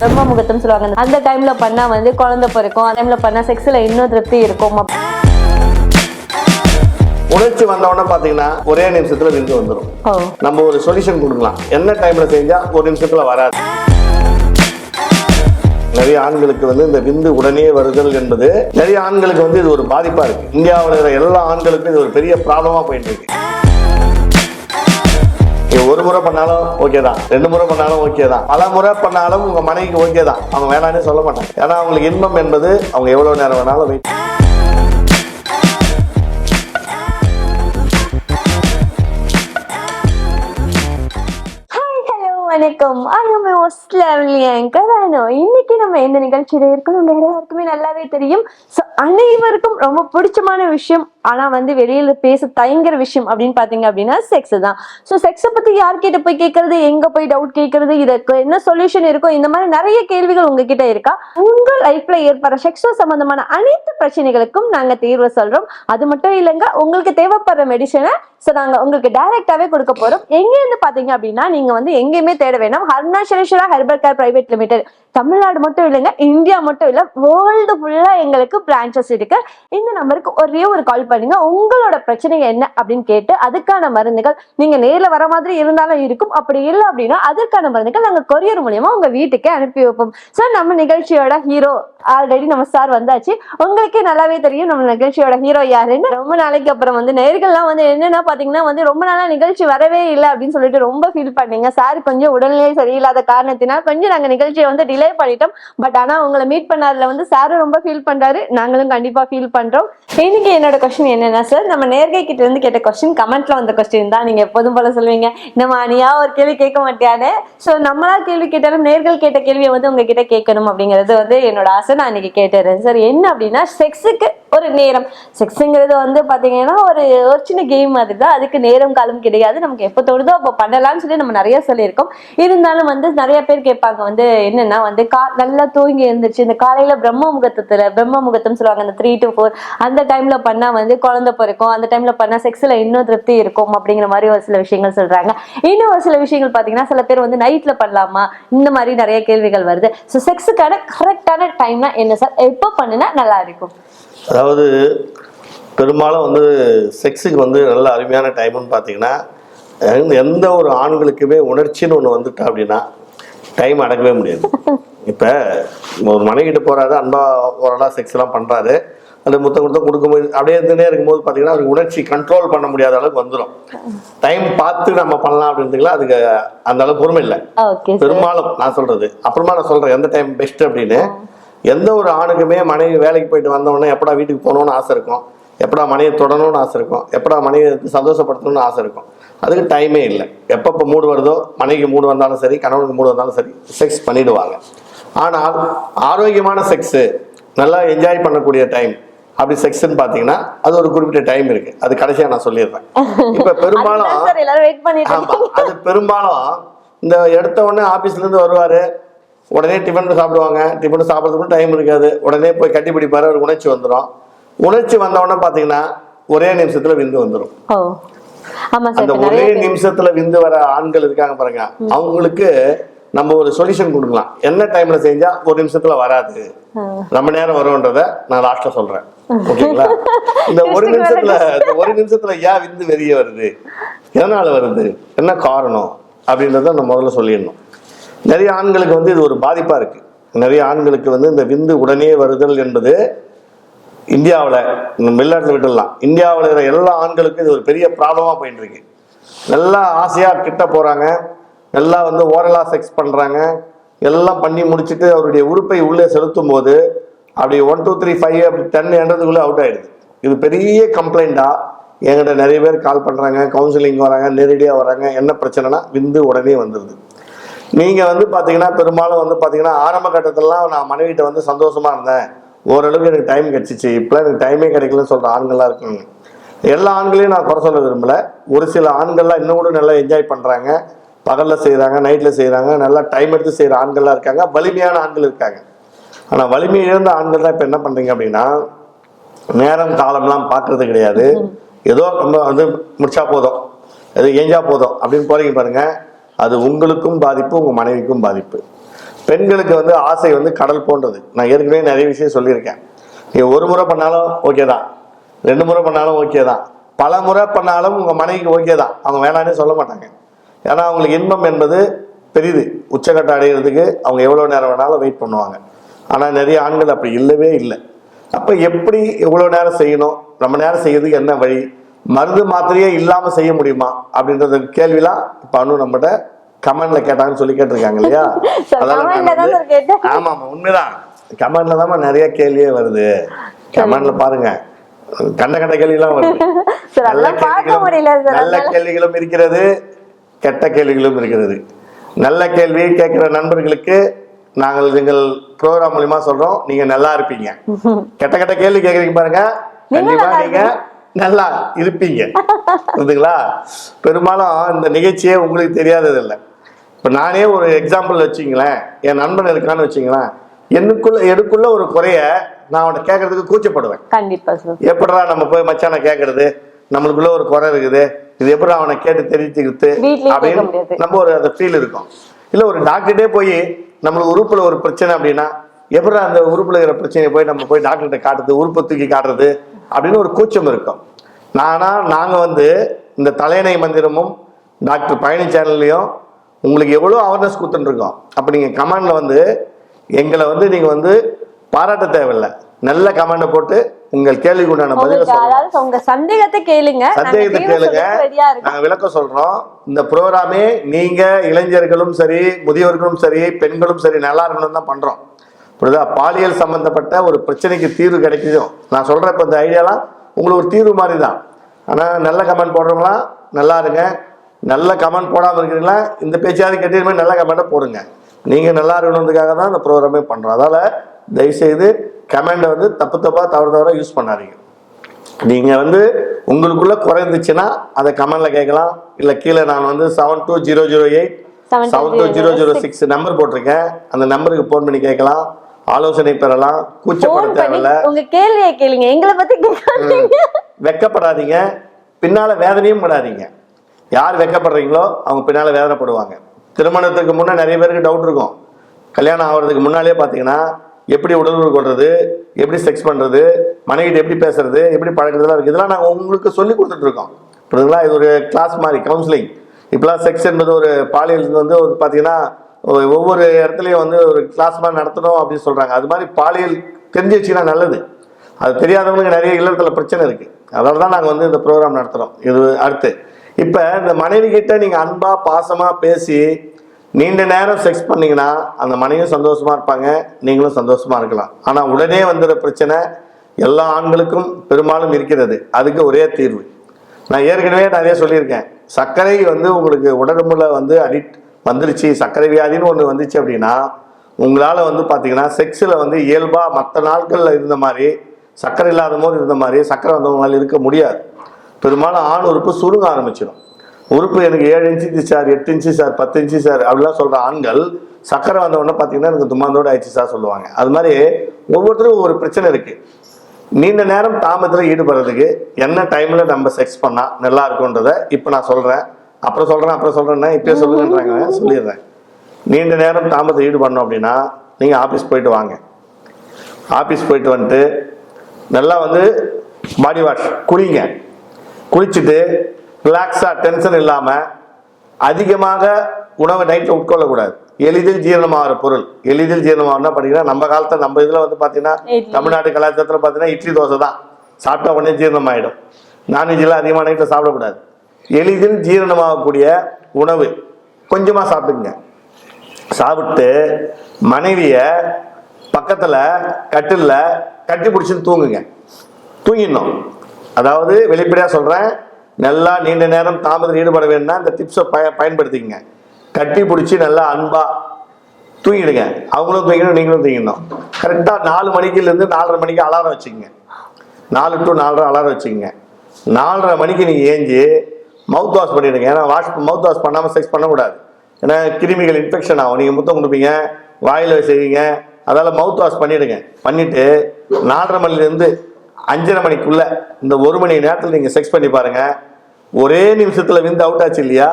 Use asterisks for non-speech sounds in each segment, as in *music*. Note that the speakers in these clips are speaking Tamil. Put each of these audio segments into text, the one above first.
பிரம்ம முகூர்த்தம் சொல்லுவாங்க. அந்த டைம்ல பண்ணா வந்து குழந்தை பிறக்கும். அந்த டைம்ல பண்ணா செக்ஸ்ல இன்னும் திருப்தி இருக்கும். உணர்ச்சி வந்தவொடனே பாத்தீங்கன்னா ஒரே நிமிஷத்துல விந்து வந்துடும் நம்ம ஒரு சொல்யூஷன் கொடுக்கலாம். என்ன டைம்ல செஞ்சா ஒரு நிமிஷத்துல வராது. நிறைய ஆண்களுக்கு வந்து இந்த விந்து உடனே வருதல் என்பது நிறைய ஆண்களுக்கு வந்து இது ஒரு பாதிப்பா இருக்கு. இந்தியாவில் இருக்கிற எல்லா ஆண்களுக்கும் இது ஒரு பெரிய ப்ராப்ளமா போயிட்டு இருக்கு. ஒரு முறை பண்ணாலும் ஓகே தான். ரெண்டு முறை பண்ணாலும் ஓகே தான். பல முறை பண்ணாலும் உங்க மனைவிக்கு ஓகே தான். அவங்க வேணான்னு சொல்ல மாட்டாங்க. ஏன்னா அவங்களுக்கு இன்பம் என்பது அவங்க எவ்வளவு நேரம் வேணாலும் வெயிட் ஹாய் ஹலோ வணக்கம். ஐயம் கரானோ இன்னைக்கு நம்ம எந்த நிகழ்ச்சியில இருக்கணும்? வேற யாருக்குமே நல்லாவே தெரியும். ஸோ அனைவருக்கும் ரொம்ப பிடிச்சமான விஷயம் ஆனா வந்து வெளியில பேச தயங்குற விஷயம் அப்படின்னு பாத்தீங்க அப்படின்னா செக்ஸ் தான். ஸோ செக்ஸை பத்தி யார்கிட்ட போய் கேட்கறது எங்க போய் டவுட் கேட்கறது இதுக்கு என்ன சொல்யூஷன் இருக்கும் இந்த மாதிரி நிறைய கேள்விகள் உங்ககிட்ட இருக்கா? உங்க லைஃப்ல ஏற்படுற செக்ஸ் சம்பந்தமான அனைத்து பிரச்சனைகளுக்கும் நாங்க தீர்வு சொல்றோம். அது மட்டும் இல்லைங்க உங்களுக்கு தேவைப்படுற மெடிசனை ஸோ நாங்க உங்களுக்கு டைரக்டாவே கொடுக்க போறோம். எங்க இருந்து பாத்தீங்க அப்படின்னா நீங்க வந்து எங்கேயுமே தேட வேணாம். Harnachaleswara herbal care private limited Tamil Nadu மட்டும் இல்லைங்க இந்தியா மட்டும் இல்ல வேர்ல்டு ஃபுல்லா எங்களுக்கு பிரான்ச்சஸ் இருக்கு. இந்த நம்பருக்கு ஒரே ஒரு கால் பண்ணுங்க உங்களோட பிரச்சனை என்ன அப்படின்னு கேட்டு அதுக்கான மருந்துகள் நீங்க நேர்ல வர மாதிரி இருந்தாலும் இருக்கும். அப்படி இல்லை அப்படின்னா அதற்கான மருந்துகள் நாங்க கொரியர் மூலியமா உங்க வீட்டுக்கே அனுப்பி வைப்போம். சார் நம்ம நிகழ்ச்சியோட ஹீரோ ஆல்ரெடி நம்ம சார் வந்தாச்சு. உங்களுக்கே நல்லாவே தெரியும் நம்ம நிகழ்ச்சியோட ஹீரோ யாருன்னு. ரொம்ப நாளைக்கு அப்புறம் வந்து நேர்கள்லாம் வந்து என்னன்னா பாத்தீங்கன்னா வந்து ரொம்ப நாளா நிகழ்ச்சி வரவே இல்லை அப்படின்னு சொல்லிட்டு ரொம்ப ஃபீல் பண்ணீங்க. சார் கொஞ்சம் உடல்நிலை சரியில்லாத காரணத்தினால் கொஞ்சம் நாங்க நிகழ்ச்சியை வந்து டிலே பண்ணிட்டோம். பட் ஆனா உங்களை மீட் பண்ணாதுல வந்து சாரும் ரொம்ப ஃபீல் பண்றாரு. நாங்களும் கண்டிப்பா ஃபீல் பண்றோம். இன்னைக்கு என்னோட கொஸ்டின் என்னன்னா சார் நம்ம நேர்கை கிட்ட இருந்து கேட்ட கொஸ்டின் கமெண்ட்ல வந்த கொஸ்டின் தான். நீங்க எப்போதும் போல சொல்லுவீங்க. நம்ம அணியா ஒரு கேள்வி கேட்க மாட்டியானே ஸோ நம்மளா கேள்வி கேட்டாலும் நேர்கள் கேட்ட கேள்வியை வந்து உங்ககிட்ட கேட்கணும் அப்படிங்கிறது வந்து என்னோட ஆசை. நான் இன்னைக்கு கேட்டுறேன். சார் என்ன அப்படின்னா செக்ஸுக்கு ஒரு நேரம். செக்ஸுங்கிறது வந்து பார்த்தீங்கன்னா ஒரு ஒரு சின்ன கேம் மாதிரி தான் அதுக்கு நேரம் காலம் கிடையாது. நமக்கு எப்போ தோணுதோ அப்போ பண்ணலாம்னு சொல்லி நம்ம நிறைய சொல்லியிருக்கோம். இருந்தாலும் வந்து நிறைய பேர் கேட்பாங்க வந்து என்னன்னா வந்து கா நல்லா தூங்கி இருந்துச்சு இந்த காலையில பிரம்ம முகூர்த்தத்தில் பிரம்ம முகூர்த்தம் சொல்லுவாங்க அந்த த்ரீ டு ஃபோர் அந்த டைம்ல பண்ணால் வந்து குழந்தை பிறக்கும். அந்த டைம்ல பண்ணால் செக்ஸில் இன்னும் திருப்தி இருக்கும் அப்படிங்கிற மாதிரி ஒரு சில விஷயங்கள் சொல்றாங்க. இன்னும் ஒரு சில விஷயங்கள் பார்த்தீங்கன்னா சில பேர் வந்து நைட்ல பண்ணலாமா? இந்த மாதிரி நிறைய கேள்விகள் வருது. ஸோ செக்ஸுக்கான கரெக்டான டைம்னா என்ன சார் எப்போ பண்ணினா நல்லா இருக்கும். அதாவது பெரும்பாலும் வந்து செக்ஸுக்கு வந்து நல்ல அருமையான டைம்னு பார்த்தீங்கன்னா எந்த- ஒரு ஆண்களுக்குமே உணர்ச்சின்னு ஒன்று வந்துட்டா அப்படின்னா டைம் அடக்கவே முடியாது. இப்போ ஒரு மனைவிட்டு போறாரு அன்பா ஓரளவு செக்ஸ் எல்லாம் பண்றாரு அந்த முத்தம் கொடுத்தம் கொடுக்கும்போது அப்படியே இருந்துனே இருக்கும்போது பார்த்தீங்கன்னா அவருக்கு உணர்ச்சி கண்ட்ரோல் பண்ண முடியாத அளவுக்கு வந்துடும் டைம் பார்த்து நம்ம பண்ணலாம் அப்படின்றதுக்குலாம் அதுக்கு அந்த அளவு பொறுமை இல்லை. பெரும்பாலும் நான் சொல்றது அப்புறமா நான் சொல்றேன் எந்த டைம் பெஸ்ட் அப்படின்னு. எந்த ஒரு ஆணுக்குமே மனைவி வேலைக்கு போயிட்டு வந்த உடனே எப்படா வீட்டுக்கு போகணும்னு ஆசை இருக்கும்? எப்படா மனைவியை தொடணும்னு ஆசை இருக்கும்? எப்படா மனைவியை சந்தோஷப்படுத்தணும்னு ஆசை இருக்கும்? அதுக்கு டைமே இல்லை. எப்பப்போ மூடு வருதோ மனைவிக்கு மூடு வந்தாலும் சரி கணவனுக்கு மூடு வந்தாலும் சரி செக்ஸ் பண்ணிடுவாங்க. ஆனால் ஆரோக்கியமான செக்ஸு நல்லா என்ஜாய் பண்ணக்கூடிய டைம் அப்படி செக்ஸ்ன்னு பார்த்தீங்கன்னா அது ஒரு குறிப்பிட்ட டைம் இருக்கு. அது கடைசியாக நான் சொல்லிடுறேன். இப்போ *laughs* பெரும்பாலும் ஆமா அது பெரும்பாலும் இந்த எடுத்த உடனே ஆபீஸ்ல இருந்து வருவாரு. உடனே டிஃபன் சாப்பிடுவாங்க. டிஃபன் சாப்பிட்றதுக்கு டைம் இருக்காது. உடனே போய் கட்டி பிடிப்பாரு ஒரு உணர்ச்சி வந்துடும் உணர்ச்சி வந்த உடனே பாத்தீங்கன்னா ஒரே நிமிஷத்துல விந்து வந்துடும் அந்த ஒரே நிமிஷத்துல விந்து வர ஆண்கள் இருக்காங்க பாருங்க. அவங்களுக்கு நம்ம ஒரு சொல்யூஷன் கொடுக்கலாம். என்ன டைம்ல செஞ்சா ஒரு நிமிஷத்துல வராது. ரொம்ப நேரம் வரும்ன்றத நான் லாஸ்ட்ல சொல்றேன். *laughs* ஓகேங்களா? இந்த ஒரு நிமிஷத்துல இந்த ஒரு நிமிஷத்துல ஏன் விந்து வெளியே வருது? எதனால வருது? என்ன காரணம்? அப்படின்றத நம்ம முதல்ல சொல்லிடணும். நிறைய ஆண்களுக்கு வந்து இது ஒரு பாதிப்பாக இருக்கு. நிறைய ஆண்களுக்கு வந்து இந்த விந்து உடனே வருதல் என்பது இந்தியாவில் வெளிநாட்டில் விட்டுடலாம். இந்தியாவில் இருக்கிற எல்லா ஆண்களுக்கும் இது ஒரு பெரிய ப்ராப்ளமாக போயிட்டு இருக்கு. நல்லா ஆசையாக கிட்ட போகிறாங்க நல்லா வந்து ஓரலாக செக்ஸ் பண்ணுறாங்க எல்லாம் பண்ணி முடிச்சுட்டு அவருடைய உறுப்பை உள்ளே செலுத்தும் போது அப்படி ஒன் டூ த்ரீ ஃபைவ் அப்படி டென் என்றதுக்குள்ளே அவுட் ஆகிடுது இது பெரிய கம்ப்ளைண்ட்டாக என்கிட்ட நிறைய பேர் கால் பண்ணுறாங்க கவுன்சிலிங் வராங்க நேரடியாக வராங்க. என்ன பிரச்சனைனா விந்து உடனே வந்துடுது நீங்கள் வந்து பார்த்தீங்கன்னா பெரும்பாலும் வந்து பார்த்தீங்கன்னா ஆரம்ப கட்டத்திலலாம் நான் மனைவிட்ட வந்து சந்தோஷமாக இருந்தேன். ஓரளவுக்கு எனக்கு டைம் கிடச்சிச்சு. இப்போலாம் எனக்கு டைமே கிடைக்கலன்னு சொல்கிற ஆண்கள்லாம் இருக்காங்க. எல்லா ஆண்களையும் நான் குறை சொல்ல விரும்பல. ஒரு சில ஆண்கள்லாம் இன்னும் கூட நல்லா என்ஜாய் பண்ணுறாங்க பகலில் செய்கிறாங்க நைட்டில் செய்கிறாங்க நல்லா டைம் எடுத்து செய்கிற ஆண்கள்லாம் இருக்காங்க. வலிமையான ஆண்கள் இருக்காங்க. ஆனால் வலிமை இழந்த ஆண்கள் தான் இப்போ என்ன பண்ணுறீங்க அப்படின்னா நேரம் காலம்லாம் பார்க்கறது கிடையாது. ஏதோ நம்ம வந்து முடிச்சா போதும். ஏதோ ஏஞ்சா போதும். அப்படின்னு போறீங்க பாருங்க. அது உங்களுக்கும் பாதிப்பு உங்க மனைவிக்கும் பாதிப்பு. பெண்களுக்கு வந்து ஆசை வந்து கடல் போன்றது. நான் ஏற்கனவே நிறைய விஷயம் சொல்லியிருக்கேன். நீ ஒரு முறை பண்ணாலும் ஓகே தான். ரெண்டு முறை பண்ணாலும் ஓகே தான். பல முறை பண்ணாலும் உங்கள் மனைவிக்கு ஓகே தான். அவங்க வேணான்னே சொல்ல மாட்டாங்க. ஏன்னா அவங்களுக்கு இன்பம் என்பது பெரிது. உச்சக்கட்டம் அடைகிறதுக்கு அவங்க எவ்வளோ நேரம் வேணாலும் வெயிட் பண்ணுவாங்க. ஆனால் நிறைய ஆண்கள் அப்படி இல்லவே இல்லை. அப்போ எப்படி எவ்வளோ நேரம் செய்யணும்? ரொம்ப நேரம் செய்யறதுக்கு என்ன வழி? மருந்து மாத்திரையே இல்லாமல் செய்ய முடியுமா? அப்படின்றது கேள்விலாம் இப்போ அனு நம்மகிட்ட கமெண்ட்ல கேட்டாங்கன்னு சொல்லி கேட்டிருக்காங்க இல்லையா? *laughs* அதெல்லாம். ஆமா ஆமா உண்மைதான். கமெண்ட்ல தான் நிறைய கேள்வியே வருது. கமெண்ட்ல பாருங்க. கண்ட கண்ட கேள்விலாம் வருது. *laughs* நல்ல கேள்விகளும் இருக்கிறது கெட்ட கேள்விகளும் இருக்கிறது. நல்ல கேள்வி கேட்கிற நண்பர்களுக்கு நாங்கள் எங்கள் ப்ரோக்ராம் மூலியமா சொல்றோம். நீங்க நல்லா இருப்பீங்க. *laughs* கெட்ட கெட்ட கேள்வி கேக்குறீங்க பாருங்க. கண்டிப்பா நீங்க நல்லா இருப்பீங்க. புரியுதுங்களா பெரும்பாலும் இந்த நிகழ்ச்சியே உங்களுக்கு தெரியாதது இல்லை இப்போ நானே ஒரு எக்ஸாம்பிள் வச்சிங்களேன். என் நண்பன் இருக்கான்னு வச்சிங்களேன். எனக்குள்ள எனக்குள்ள ஒரு குறைய நான் அவன்கிட்ட கேட்கறதுக்கு கூச்சப்படுவேன். கண்டிப்பா சார் எப்படிடா நம்ம போய் மச்சானை கேட்கறது நம்மளுக்குள்ள ஒரு குறை இருக்குது. இது எப்படி அவனை கேட்டு கேட்க அப்படின்னு. நம்ம ஒரு அந்த ஃபீல் இருக்கும். இல்ல ஒரு டாக்டர்கிட்டே போய் நம்மளுக்கு உறுப்புல ஒரு பிரச்சனை அப்படின்னா எப்படி அந்த உறுப்புல இருக்கிற பிரச்சனையை போய் நம்ம போய் டாக்டர்கிட்ட காட்டுறது? உறுப்பை தூக்கி காட்டுறது? அப்படின்னு ஒரு கூச்சம் இருக்கும். நானா நாங்க வந்து இந்த தலையணை மந்திரமும் டாக்டர் பழனி சேனல்லையும் உங்களுக்கு எவ்வளோ அவேர்னஸ் கொடுத்துட்டுருக்கோம். அப்போ நீங்கள் கமெண்டில் வந்து எங்களை வந்து நீங்கள் வந்து பாராட்ட தேவையில்லை. நல்ல கமெண்டை போட்டு உங்கள் கேள்விக்கு உண்டான பதிலை உங்க சந்தேகத்தை கேளுங்க. சந்தேகத்தை கேளுங்க. நாங்க விளக்கம் சொல்றோம். இந்த ப்ரோக்ராமே நீங்க இளைஞர்களும் சரி முதியோர்களும் சரி பெண்களும் சரி நல்லா இருக்கணும் தான் பண்றோம். புரியுதா? பாலியல் சம்பந்தப்பட்ட ஒரு பிரச்சனைக்கு தீர்வு கிடைக்குதும் நான் சொல்ற இப்ப இந்த ஐடியாலாம் உங்களுக்கு ஒரு தீர்வு மாதிரி தான் ஆனா நல்ல கமெண்ட் போடுறவங்களாம் நல்லா இருங்க. நல்ல கமெண்ட் போடாம இருக்கிறீங்களா? இந்த பேச்சாவது கேட்டீங்க நல்ல கமெண்ட்டை போடுங்க. நீங்க நல்லா இருக்கணுன்றதுக்காக தான் இந்த ப்ரோக்ராமே பண்றோம். அதால தயவுசெய்து கமெண்டை வந்து தப்பு தப்பா தவறு தவறா யூஸ் பண்ணாதீங்க. நீங்க வந்து உங்களுக்குள்ள குறைந்துச்சுன்னா அதை கமெண்ட்ல கேட்கலாம். இல்ல கீழே நான் வந்து seven two zero zero eight seven two zero zero six number போட்டிருக்கேன். அந்த நம்பருக்கு ஃபோன் பண்ணி கேட்கலாம். ஆலோசனை பெறலாம் கூச்சப்பட தேவையில்ல உங்க கேள்வியை கேளுங்க. எங்களை பத்தி வெக்கப்படாதீங்க. பின்னால வேதனையும் படாதீங்க. யார் வெக்கப்படுறீங்களோ அவங்க பின்னால வேதனைப்படுவாங்க. திருமணத்துக்கு முன்னே நிறைய பேருக்கு டவுட் இருக்கும். கல்யாணம் ஆகிறதுக்கு முன்னாலே பார்த்தீங்கன்னா எப்படி உடலுறவு கொள்றது எப்படி செக்ஸ் பண்றது மனைவிட்டு எப்படி பேசுறது எப்படி பழக்கிறதுலாம் இருக்கு. இதெல்லாம் நாங்கள் உங்களுக்கு சொல்லி கொடுத்துட்டு இருக்கோம். புரியுதுங்களா? இது ஒரு கிளாஸ் மாதிரி கவுன்சிலிங் இப்பெல்லாம் செக்ஸ் என்பது ஒரு பாலியல் வந்து ஒரு பார்த்தீங்கன்னா ஒவ்வொரு இடத்துலையும் வந்து ஒரு கிளாஸ் மாதிரி நடத்தணும் அப்படின்னு சொல்கிறாங்க அது மாதிரி பாலியல் தெரிஞ்சு வச்சுன்னா நல்லது. அது தெரியாதவங்களுக்கு நிறைய இல்லத்தில் பிரச்சனை இருக்குது அதனால தான் நாங்கள் வந்து இந்த ப்ரோக்ராம் நடத்துகிறோம் இது அடுத்து. இப்போ இந்த மனைவி கிட்ட நீங்கள் அன்பாக பாசமாக பேசி நீண்ட நேரம் செக்ஸ் பண்ணிங்கன்னா அந்த மனைவியும் சந்தோஷமாக இருப்பாங்க. நீங்களும் சந்தோஷமாக இருக்கலாம். ஆனால் உடனே வந்துடுற பிரச்சனை எல்லா ஆண்களுக்கும் பெரும்பாலும் இருக்கிறது. அதுக்கு ஒரே தீர்வு. நான் ஏற்கனவே நிறைய சொல்லியிருக்கேன். சர்க்கரை வந்து உங்களுக்கு உடம்புல வந்து அடிக்ட் வந்துருச்சு சர்க்கரை வியாதின்னு ஒன்று வந்துச்சு அப்படின்னா உங்களால் வந்து பார்த்தீங்கன்னா செக்ஸில் வந்து இயல்பாக மற்ற நாட்களில் இருந்த மாதிரி சர்க்கரை இல்லாத போது இருந்த மாதிரி சர்க்கரை வந்தவங்களால் இருக்க முடியாது. பெரும்பாலும் ஆண் உறுப்பு சுருங்க ஆரம்பிச்சிடும் உறுப்பு எனக்கு ஏழு இன்ச்சு சார் எட்டு இன்ச்சு சார் பத்து இன்ச்சு சார் அப்படிலாம் சொல்கிற ஆண்கள் சர்க்கரை வந்தவொடனே பார்த்தீங்கன்னா எனக்கு தும்மாந்தோடு ஆயிடுச்சு சார் சொல்லுவாங்க. அது மாதிரி ஒவ்வொருத்தரும் ஒரு பிரச்சனை இருக்குது நீண்ட நேரம் தாமதத்தில் ஈடுபடுறதுக்கு என்ன டைமில் நம்ம செக்ஸ் பண்ணால் நல்லா இருக்குன்றதை இப்போ நான் சொல்கிறேன் அப்புறம் சொல்றேன் அப்புறம் சொல்றேன்னா இப்பயே சொல்லுங்கன்றாங்க. சொல்லிடுறேன். நீண்ட நேரம் தாமதத்தில் ஈடுபடணும் அப்படின்னா நீங்க ஆபீஸ் போயிட்டு வாங்க. ஆபீஸ் போயிட்டு வந்துட்டு நல்லா வந்து பாடி வாஷ் குளிங்க. குளிச்சுட்டு ரிலாக்ஸாக டென்ஷன் இல்லாமல் அதிகமாக உணவை நைட்டில் உட்கொள்ளக்கூடாது. எளிதில் ஜீரணமாகிற பொருள். எளிதில் ஜீரணமாகனா பார்த்தீங்கன்னா நம்ம காலத்தில் நம்ம இதில் வந்து பார்த்தீங்கன்னா இட்லி. தமிழ்நாட்டு கலாச்சாரத்தில் பார்த்தீங்கன்னா இட்லி தோசை தான். சாப்பிட்டா உடனே ஜீரணமாயிடும். நான்வெஜ்லாம் அதிகமாக நைட்டில் சாப்பிடக்கூடாது. எளிதில் ஜீரணமாகக்கூடிய உணவு. கொஞ்சமாக சாப்பிடுங்க. சாப்பிட்டு மனைவியை பக்கத்தில் கட்டிலில் கட்டி பிடிச்சின்னு தூங்குங்க. தூங்கிடணும். அதாவது வெளிப்படையாக சொல்கிறேன் நல்லா நீண்ட நேரம் தாமதம் ஈடுபட வேணும்னா இந்த டிப்ஸை பய பயன்படுத்திக்கங்க. கட்டி பிடிச்சி நல்லா அன்பாக தூங்கிடுங்க. அவங்களும் தூங்கிடணும் நீங்களும் தூங்கிடணும். கரெக்டாக நாலு மணிக்குலேருந்து நாலரை மணிக்கு அலாரம் வச்சுக்கோங்க. நாலு டு நாலரை அலாரம் வச்சுக்கோங்க. நாலரை மணிக்கு நீங்கள் ஏஞ்சி மவுத் வாஷ் பண்ணிடுங்க. ஏன்னா வாஷ் மவுத் வாஷ் பண்ணாமல் செக்ஸ் பண்ணக்கூடாது. ஏன்னா கிருமிகள் இன்ஃபெக்ஷன் ஆகும். நீங்கள் முத்தம் கொடுப்பீங்க வாயில் செய்வீங்க அதால் மவுத் வாஷ் பண்ணிவிடுங்க பண்ணிவிட்டு நாலரை மணிலேருந்து அஞ்சரை மணிக்குள்ளே இந்த ஒரு மணி நேரத்தில் நீங்கள் செக்ஸ் பண்ணி பாருங்க. ஒரே நிமிஷத்தில் விந்து அவுட் ஆச்சு இல்லையா?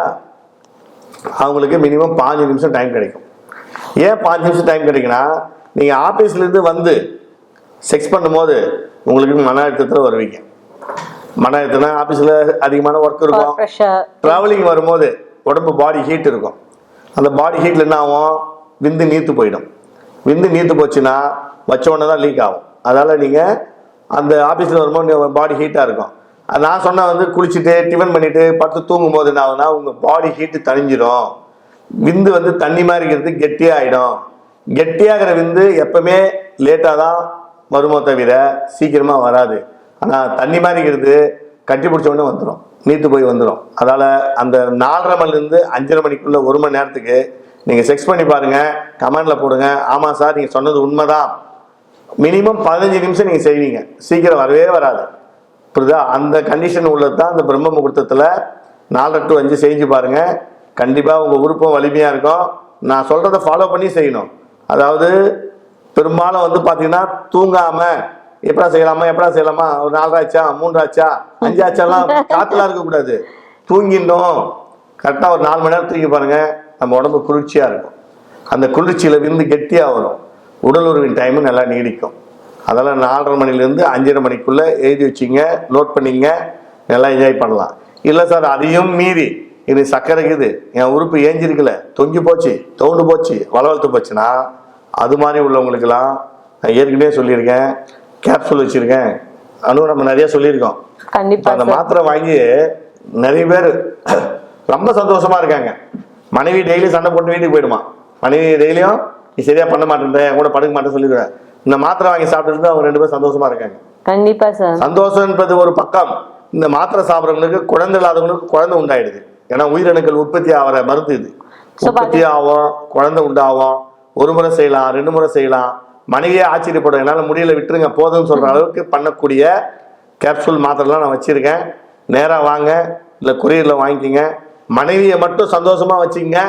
அவங்களுக்கு மினிமம் பாஞ்சு நிமிஷம் டைம் கிடைக்கும். ஏன் பாஞ்சு நிமிஷம் டைம் கிடைக்குன்னா நீங்கள் ஆஃபீஸ்லேருந்து வந்து செக்ஸ் பண்ணும்போது உங்களுக்கு மன அழுத்தத்தில் வருவீங்க. மன அழுத்தம்னா ஆஃபீஸில் அதிகமான ஒர்க் இருக்கும். ட்ராவலிங் வரும்போது உடம்பு பாடி ஹீட் இருக்கும். அந்த பாடி ஹீட்டில் என்ன ஆகும்? விந்து நீத்து போயிடும். விந்து நீத்து போச்சுன்னா வச்ச உடனே தான் லீக் ஆகும். அதால் நீங்கள் அந்த ஆஃபீஸில் வரும்போது பாடி ஹீட்டாக இருக்கும். அது நான் சொன்ன வந்து குளிச்சுட்டு டிஃபன் பண்ணிட்டு படுத்து தூங்கும் போது என்ன ஆகுதுன்னா உங்கள் பாடி ஹீட்டு தணிஞ்சிரும். விந்து வந்து தண்ணி மாதிரி இருக்கிறது கெட்டியாகிடும் கெட்டியாகிற விந்து எப்பவுமே லேட்டாக தான் வருமோ தவிர சீக்கிரமாக வராது. ஆனால் தண்ணி மாதிரி இருக்கிறது கட்டி பிடிச்ச உடனே வந்துடும் நீத்து போய் வந்துடும் அதால் அந்த நாலரை மணிலேருந்து அஞ்சரை மணிக்குள்ள ஒரு மணி நேரத்துக்கு நீங்கள் செக்ஸ் பண்ணி பாருங்கள் கமெண்டில் போடுங்க. ஆமாம் சார் நீங்கள் சொன்னது உண்மைதான். மினிமம் பதினஞ்சு நிமிஷம் நீங்கள் செய்வீங்க. சீக்கிரம் வரவே வராது. புரியுதா? அந்த கண்டிஷன் உள்ளது தான் அந்த பிரம்ம முகூர்த்தத்தில் நாலரை டு அஞ்சு செஞ்சு பாருங்கள் கண்டிப்பாக உங்கள் விருப்பம் வலிமையாக இருக்கும். நான் சொல்கிறத ஃபாலோ பண்ணி செய்யணும். அதாவது பெரும்பாலும் வந்து பார்த்தீங்கன்னா தூங்காமல் எப்படா செய்யலாமா எப்படா செய்யலாமா? ஒரு நாலராச்சா மூன்றாச்சா? அஞ்சாச்சாலாம் காற்றுலாம் இருக்கக்கூடாது தூங்கிடணும். கரெக்டாக ஒரு நாலு மணி நேரம் தூங்கி பாருங்க. நம்ம உடம்பு குளிர்ச்சியாக இருக்கும். அந்த குளிர்ச்சியில் விருந்து கெட்டியாக வரும். உடல் உறவின் டைமும் நல்லா நீடிக்கும். அதெல்லாம் நாலரை மணிலேருந்து அஞ்சரை மணிக்குள்ளே எழுதி வச்சிங்க நோட் பண்ணிங்க நல்லா என்ஜாய் பண்ணலாம். இல்லை சார் அதையும் மீறி இது சக்கரைக்குது என் உறுப்பு ஏஞ்சிருக்கல. தொங்கி போச்சு தோண்டு போச்சு வளவளத்து போச்சுன்னா அது மாதிரி உள்ளவங்களுக்கெல்லாம் நான் ஏற்கனவே சொல்லியிருக்கேன். கேப்சூல் வச்சுருக்கேன். அனு நம்ம நிறைய சொல்லியிருக்கோம். கண்டிப்பா அந்த மாத்திரை வாங்கி நிறைய பேர் ரொம்ப சந்தோஷமா இருக்காங்க. மனைவி டெய்லி சண்டை போட்டு வீட்டுக்கு போயிடுமா? மனைவி டெய்லியும் நீ சரியா பண்ண மாட்டேன் என் கூட படுக்க மாட்டேன்னு சொல்லிடுவேன் இந்த மாத்திரை வாங்கி சாப்பிட்டு அவங்க ரெண்டு பேரும் சந்தோஷமா இருக்காங்க. கண்டிப்பா சார். சந்தோஷம் என்பது ஒரு பக்கம். இந்த மாத்திரை சாப்பிட்றவங்களுக்கு குழந்தை இல்லாதவங்களுக்கு குழந்தை உண்டாயிடுது. ஏன்னா உயிரணுக்கள் உற்பத்தி ஆகிற மருந்து இது. உற்பத்தி ஆகும் குழந்தை உண்டாகும். ஒரு முறை செய்யலாம் ரெண்டு முறை செய்யலாம். மனைவியே ஆச்சரியப்படும். என்னால் முடியல விட்டுருங்க போதும்னு சொல்கிற அளவுக்கு பண்ணக்கூடிய கேப்சூல் மாத்திரலாம் நான் வச்சுருக்கேன். நேராக வாங்க இல்லை கொரியரில் வாங்கிக்கிங்க. மனைவியை மட்டும் சந்தோஷமாக வச்சுங்க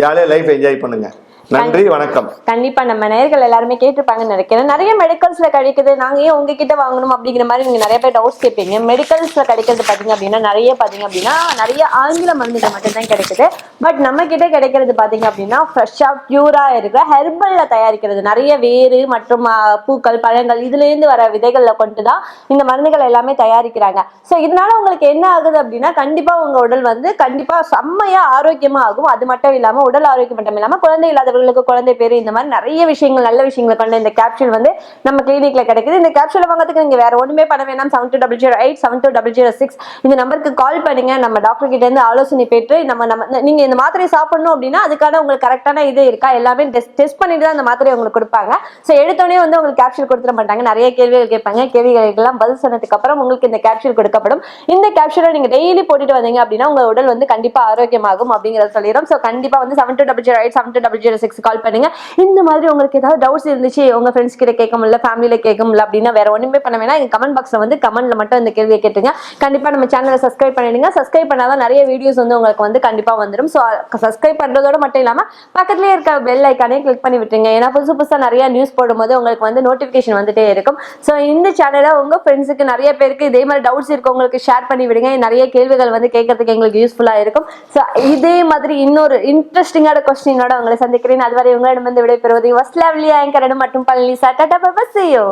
ஜாலியாக லைஃப் என்ஜாய் பண்ணுங்கள் நன்றி வணக்கம். கண்டிப்பா நம்ம நேர்கள் எல்லாருமே கேட்டிருப்பாங்கன்னு நினைக்கிறேன். நிறைய மெடிக்கல்ஸ்ல கிடைக்குது. நாங்க ஏன் உங்ககிட்ட வாங்கணும் அப்படிங்கிற மாதிரி நீங்க நிறைய பேர் டவுட்ஸ் கேட்பீங்க. மெடிக்கல்ஸ்ல கிடைக்கிறது பாத்தீங்க அப்படின்னா நிறைய பாத்தீங்க அப்படின்னா நிறைய ஆங்கில மருந்துகள் மட்டும்தான் கிடைக்குது. பட் நம்ம கிட்ட கிடைக்கிறது பாத்தீங்க அப்படின்னா ஃப்ரெஷ்ஷா பியூரா இருக்கிற ஹெர்பல்ல தயாரிக்கிறது. நிறைய வேறு மற்றும் பூக்கள் பழங்கள் இதுல இருந்து வர விதைகள்ல கொண்டு தான் இந்த மருந்துகள் எல்லாமே தயாரிக்கிறாங்க. ஸோ இதனால உங்களுக்கு என்ன ஆகுது அப்படின்னா கண்டிப்பா உங்க உடல் வந்து கண்டிப்பா செம்மையா ஆரோக்கியமா ஆகும். அது மட்டும் இல்லாம உடல் ஆரோக்கியம் மட்டும் இல்லாம குழந்தை இல்லாதவர்களுக்கு குழந்தை பேரு இந்த மாதிரி நிறைய விஷயங்கள் நல்ல விஷயங்களை கொண்ட இந்த கேப்சூல் வந்து நம்ம கிளினிக்ல கிடைக்குது. இந்த கேப்சூலை வாங்குறதுக்கு நீங்க வேற ஒண்ணுமே பண்ண வேணாம். Seven two double zero eight seven two double zero six இந்த நம்பருக்கு கால் பண்ணுங்க. நம்ம டாக்டர் கிட்ட இருந்து ஆலோசனை பெற்று நம்ம நம்ம நீங்க இந்த மாத்திரை சாப்பிடணும் அப்படின்னா அதுக்கான உங்களுக்கு கரெக்டான இது இருக்கா? எல்லாமே டெஸ்ட் டெஸ்ட் பண்ணிட்டு தான் அந்த மாத்திரை உங்களுக்கு கொடுப்பாங்க. ஸோ எடுத்தோடனே வந்து உங்களுக்கு கேப்சூல் கொடுத்துட மாட்டாங்க. நிறைய கேள்விகள் கேட்பாங்க. கேள்விகளுக்கெல்லாம் பதில் சொன்னதுக்கு அப்புறம் உங்களுக்கு இந்த கேப்சூல் கொடுக்கப்படும். இந்த கேப்சூலை நீங்க டெய்லி போட்டுட்டு வந்தீங்க அப்படின்னா உங்க உடல் வந்து கண்டிப்பா ஆரோக்கியமாகும் அப்படிங்கறத சொல்லிடும் ஸோ கண்டிப்பா வந்து seven two double zero eight seven two double zero six call பண்ணுங்க. இந்த மாதிரி உங்களுக்கு ஏதாவது டவுட்ஸ் இருந்துச்சு உங்க ஃப்ரெண்ட்ஸ் கிட்ட கேட்க முடியல ஃபேமிலியில கேட்க முடியல அப்படின்னா வேற ஒண்ணுமே பண்ண வேணாம். எங்க கமெண்ட் பாக்ஸ்ல வந்து கமெண்ட்ல மட்டும் இந்த கேள்வியை கேட்டுங்க கண்டிப்பா நம்ம சேனலை சப்ஸ்கிரைப் பண்ணிடுங்க. சப்ஸ்கிரைப் பண்ணாதான் நிறைய வீடியோஸ் வந்து உங்களுக்கு வந்து கண்டிப்பா வந்துடும் ஸோ சப்ஸ்கிரைப் பண்றதோட மட்டும் இல்லாம பக்கத்துலயே இருக்க பெல் ஐக்கானே கிளிக் பண்ணி விட்டுருங்க. ஏன்னா புதுசு புதுசா நிறைய நியூஸ் போடும்போது உங்களுக்கு வந்து நோட்டிபிகேஷன் வந்துட்டே இருக்கும். ஸோ இந்த சேனலை உங்க ஃப்ரெண்ட்ஸுக்கு நிறைய பேருக்கு இதே மாதிரி டவுட்ஸ் இருக்கவங்களுக்கு ஷேர் பண்ணி விடுங்க. நிறைய கேள்விகள் வந்து கேட்கறதுக்கு எங்களுக்கு யூஸ்ஃபுல்லா இருக்கும். ஸோ இதே மாதிரி இன்னொரு இன்ட்ரெஸ்டிங்கான கொஸ்டினோட உங்களை சந்திக்கிறேன். அதுவரை உங்களிடம் வந்து விடைபெறுவது வஸ்லாவ்லி ஆங்கரிடம் மற்றும் பழனி சாட்டா பசியோ